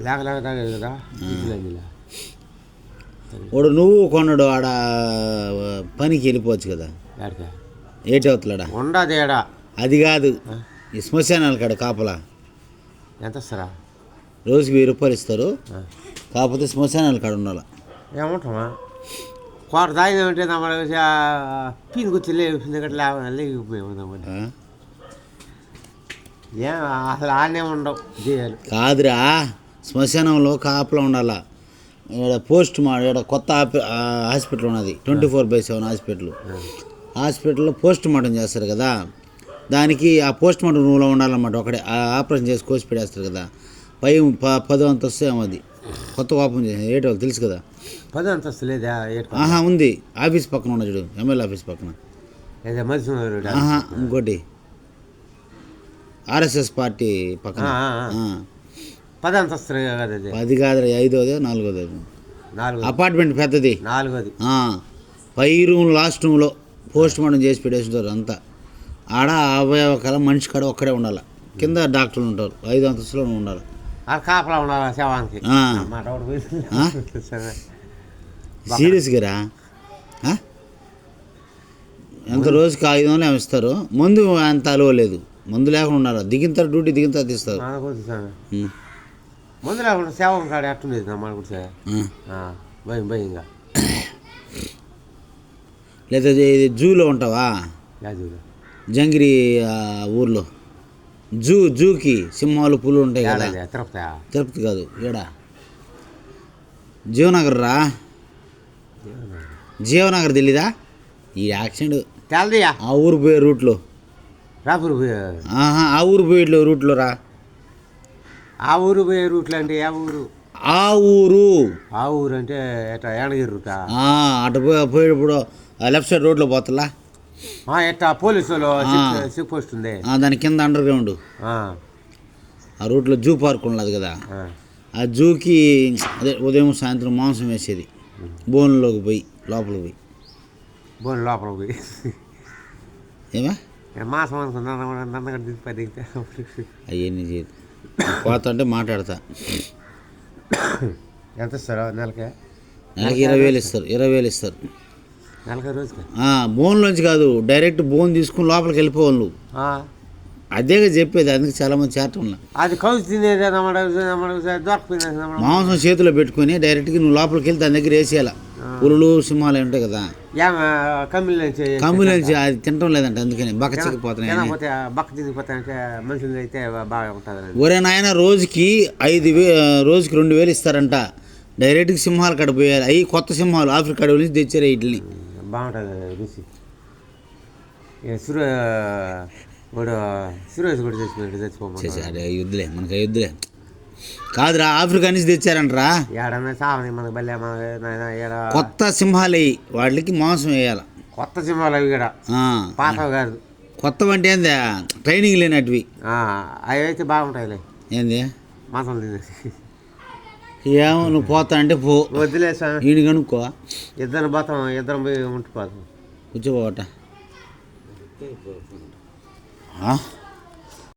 లేక లేక తాగేది కదా? వాడు నువ్వు కొన్నాడు ఆడ పనికి వెళ్ళిపోవచ్చు కదా? ఏటి అవుతున్నాడా ఉండదు ఏడ అది కాదు. ఈ శ్మశానాల కాడ కాపలా. ఎంత ఇస్తారా రోజుకి వెయ్యి రూపాయలు ఇస్తారు. కాకపోతే శ్మశానాల కాడ ఉండాలి. ఏమంటామా కోట తాగినామంటే మన పీని కూర్చొని లేపింది గట్ల లేకపోయాము ఆ? ఏం అసలు ఆడనే ఉండవు. కాదురా. శ్మశానంలో కాపలా ఉండాలా? ఇక్కడ పోస్ట్ మా ఇక్కడ కొత్త హాస్పిటల్ ఉన్నది. Twenty four by seven hospital. హాస్పిటల్లో పోస్ట్ మార్టం చేస్తారు కదా? దానికి ఆ పోస్ట్ మార్టం రూమ్లో ఉండాలన్నమాట. ఒకటే ఆపరేషన్ చేసి కోసి పెట్టేస్తారు కదా? పై ప పదో అంతస్తు ఏమో అది. కొత్త ఓపెన్ చేసి ఏటో వాళ్ళకి తెలుసు కదా? పది అంతస్తు లేదా? ఆహా ఉంది. ఆఫీస్ పక్కన ఉన్న చూడు. ఎమ్మెల్యే ఆఫీస్ పక్కన. ఆహా ఇంకోటి. ఆర్ఎస్ఎస్ పార్టీ పక్కన. పది అంతస్తు కదా అది అది కాదు ఐదోది నాలుగోది? నాలుగు అపార్ట్మెంట్ పెద్దది. నాలుగోది. పై రూమ్ లాస్ట్ రూమ్లో పోస్ట్ మార్టం చేసి పెట్టేస్తారు అంతా. ఆడ అవయవ కల మనిషి కాడ ఒక్కడే ఉండాలి. కింద డాక్టర్లు ఉంటారు ఐదు అంతస్తులో ఉండాలి. ఆ కాపలా ఉండాలి శవానికి? ఆ. మాట ఒకటి పోయింది. ఆ? సరే. సీరియస్గా రా ఆ? ఎంత రోజుకి ఐదు వందలు ఏమో ఇస్తారు? మందు అంత అలవ లేదు మందు లేకుండా ఉండాలి? దిగిన తర్వాత డ్యూటీ దిగిన తర్వాత ఇస్తారు మనకు వద్దు సార్ ఉం. ముందు లేకుండా సేవం కాడ ఎట్టుండేది నా మనకు సార్ ఆ. భయం భయంగా లేదా ఇది జూలో ఉంటావా? జంగిరి ఊర్లో. జూ జూకి సింహాలు పులు ఉంటాయి కదా? తిరుపతి తిరుపతి కాదు ఏడా జీవనగర్ రా. జీవనగర్. తెలీదా? ఈ యాక్సిడెంట్. తెలదియా ఆ ఊరు పోయే రూట్లో. రాపూర్ పోయే. ఆహా ఆ ఊరు పోయే రూట్లో రా. ఆ ఊరు పోయే రూట్లు అంటే ఏ ఊరు? ఆ ఊరు. ఆ ఊరు అంటే ఎట్లా ఏడగిరి రూటా? అటు పోయి పోయేటప్పుడు లెఫ్ట్ సైడ్ రోడ్లో పోతలా? ఎట్లా పోలీసు. చెక్- పోస్ట్ ఉంది? దాని కింద అండర్ గ్రౌండ్ ఆ, రూట్లో జూ పార్క్ ఉన్నది కదా? ఆ. జూకి అదే ఉదయం సాయంత్రం మాంసం వేసేది. బోన్లోకి పోయి లోపలికి పోయి. బోన్ లోపల పోయి. ఏమా? మాసం అనుకున్నాను నన్నగడ దిగి దిగితే అవన్నీ చేయదు. పోతా మాట్లాడతా. ఎంత ఇస్తారో నెలకే? నెలకి ఇరవై వేలు ఇస్తారు ఇరవై వేలు ఇస్తారు. నెలకే రోజుకి? ఆ, బోన్లోంచి కాదు డైరెక్ట్ బోన్ తీసుకుని లోపలికి వెళ్ళిపోవాలి నువ్వు ఆ, అదేగా చెప్పేది అందుకే చాలామంది చేరటం లే. అది కౌసు తినేది మాంసం చేతిలో పెట్టుకొని డైరెక్ట్గా నువ్వు లోపలికి వెళ్తే దాని దగ్గర వేసేయాల. పులులు సింహాలు ఉంటాయి కదా. కమ్మిల నుంచి అది తినటం లేదంట అందుకని బక్క చిక్కిపోతున్నాయి బక్క తినిగిపోతాయంటే మనుషులు అయితే బాగా ఉంటుంది ఒరే నాయన రోజుకి ఐదు వే రోజుకి రెండు వేలు ఇస్తారంట. డైరెక్ట్గా సింహాలు కాడ పోయారు అవి కొత్త సింహాలు ఆఫ్రికా అడవి నుంచి తెచ్చారు వీటిని బాగుంటుంది రుచి. సురే వాడు సురేష్ కూడా చచ్చిపోయాడు చేసి చచ్చిపోమన్నాడు అదే యుద్ధలే మనకి యుద్ధలే కాదురా ఆఫ్రికా నుంచి తెచ్చారంటరా. కొత్త సింహాలు వాటికి మాంసం వేయాలి. కొత్త సినిమాలు అవి కూడా కాదు. కొత్త అంటే ఏంది? ట్రైనింగ్ లేనటివి. అవి అయితే బాగుంటాయిలే. ఏంది? మాసం తినేసి. ఏమో నువ్వు పోతా అంటే పో. వద్దులే స్వామి. ఈయన కనుక్కో. ఇద్దరు పోతాం ఇద్దరం పోయి ఉండిపోతాం. కూర్చోపోవట.